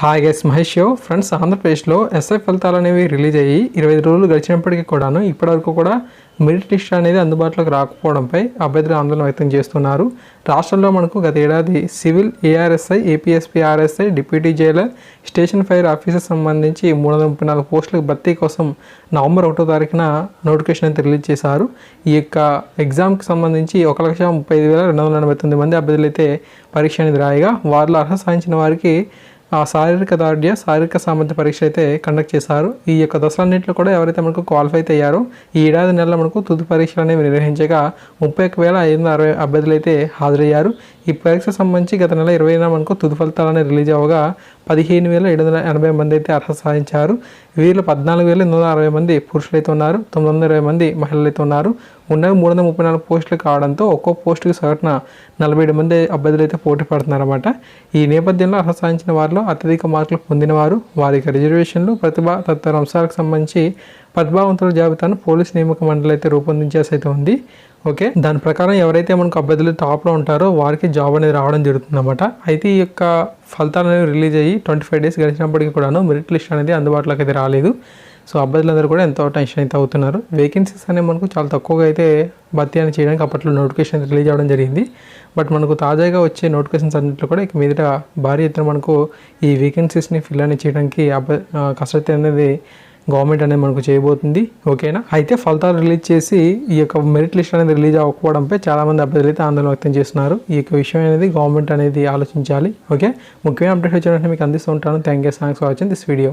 Hi guys Mahesh friends ఆంధ్రప్రదేశ్లో SI ఫలితాలు అనేవి రిలీజ్ అయ్యి ఇరవై ఐదు రోజులు గడిచినప్పటికీ కూడాను ఇప్పటివరకు కూడా మెరిట్ లిస్ట్ అనేది అందుబాటులోకి రాకపోవడంపై అభ్యర్థులు ఆందోళన వ్యక్తం చేస్తున్నారు. రాష్ట్రంలో మనకు గత ఏడాది civil ARSI APSP RSI deputy jailer station fire officer సంబంధించి మూడు వందల ముప్పై నాలుగు పోస్టులకు భర్తీ కోసం నవంబర్ ఒకటో తారీఖున నోటిఫికేషన్ అయితే రిలీజ్ చేశారు. ఈ యొక్క ఎగ్జామ్కి సంబంధించి ఒక లక్ష ముప్పై ఐదు వేల రెండు వందల ఎనభై తొమ్మిది మంది అభ్యర్థులు అయితే పరీక్ష అనేది రాయగా వారిలో అర్హత సాధించిన వారికి ఆ శారీరక దార్ఢ్య శారీరక సామర్థ్య పరీక్ష అయితే కండక్ట్ చేశారు. ఈ యొక్క దశలన్నింటిలో కూడా ఎవరైతే మనకు క్వాలిఫై అయితే అయ్యారో ఈ ఏడాది నెలలో మనకు తుది పరీక్షలు అనేవి నిర్వహించగా ముప్పై ఒక్క వేల ఐదు వందల అరవై అభ్యర్థులు అయితే హాజరయ్యారు. ఈ పరీక్ష సంబంధించి గత నెల ఇరవైన మనకు తుది ఫలితాలు అనేవి రిలీజ్ అవ్వగా పదిహేను వేల ఏడు వందల ఎనభై మంది అయితే అర్హత సాధించారు. వీరిలో పద్నాలుగు వేల ఎనిమిది వందల అరవై మంది పురుషులైతే ఉన్నారు. తొమ్మిది వందల ఇరవై మంది మహిళలు అయితే ఉన్నారు. ఉన్నవి మూడు వందల ముప్పై నాలుగు పోస్టులు కావడంతో ఒక్కో పోస్టుకి సగటున నలభై ఏడు మంది అభ్యర్థులు అయితే పోటీ పడుతున్నారన్నమాట. ఈ నేపథ్యంలో అర్హత సాధించిన వారిలో అత్యధిక మార్కులు పొందినవారు వారికి రిజర్వేషన్లు ప్రతిభ తదితర అంశాలకు సంబంధించి ప్రతిభావంతుల జాబితాను పోలీస్ నియామక మండలి అయితే రూపొందించేసి అయితే ఉంది. ఓకే దాని ప్రకారం ఎవరైతే మనకు అభ్యర్థులు టాప్లో ఉంటారో వారికి జాబ్ అనేది రావడం జరుగుతుందన్నమాట. అయితే ఈ యొక్క ఫలితాలు అనేవి రిలీజ్ అయ్యి ట్వంటీ ఫైవ్ డేస్ గడిచినప్పటికీ కూడాను మెరిట్ లిస్ట్ అనేది అందుబాటులోకి అయితే రాలేదు. సో అభ్యర్థులందరూ కూడా ఎంతో టెన్షన్ అయితే అవుతున్నారు. వేకెన్సీస్ అనేవి మనకు చాలా తక్కువగా అయితే భర్తీ అని చేయడానికి అప్పట్లో నోటిఫికేషన్ రిలీజ్ అవ్వడం జరిగింది. బట్ మనకు తాజాగా వచ్చే నోటిఫికేషన్స్ అన్నింటిలో కూడా ఇక మీదట భారీ ఎత్తున మనకు ఈ వేకెన్సీస్ని ఫిల్ అని చేయడానికి అభ్య ఆ, కసరత్తు అనేది గవర్నమెంట్ అనేది మనకు చేయబోతుంది. ఓకేనా అయితే ఫలితాలు రిలీజ్ చేసి ఈ యొక్క మెరిట్ లిస్ట్ అనేది రిలీజ్ అవ్వకపోవడంపై చాలామంది అభ్యర్థులు అయితే ఆందోళన వ్యక్తం చేస్తున్నారు. ఈ యొక్క విషయం అనేది గవర్నమెంట్ అనేది ఆలోచించాలి. ఓకే ముఖ్యమైన అప్డేట్ వచ్చినట్టు మీకు అందిస్తూ ఉంటాను. Thank you thanks for watching this video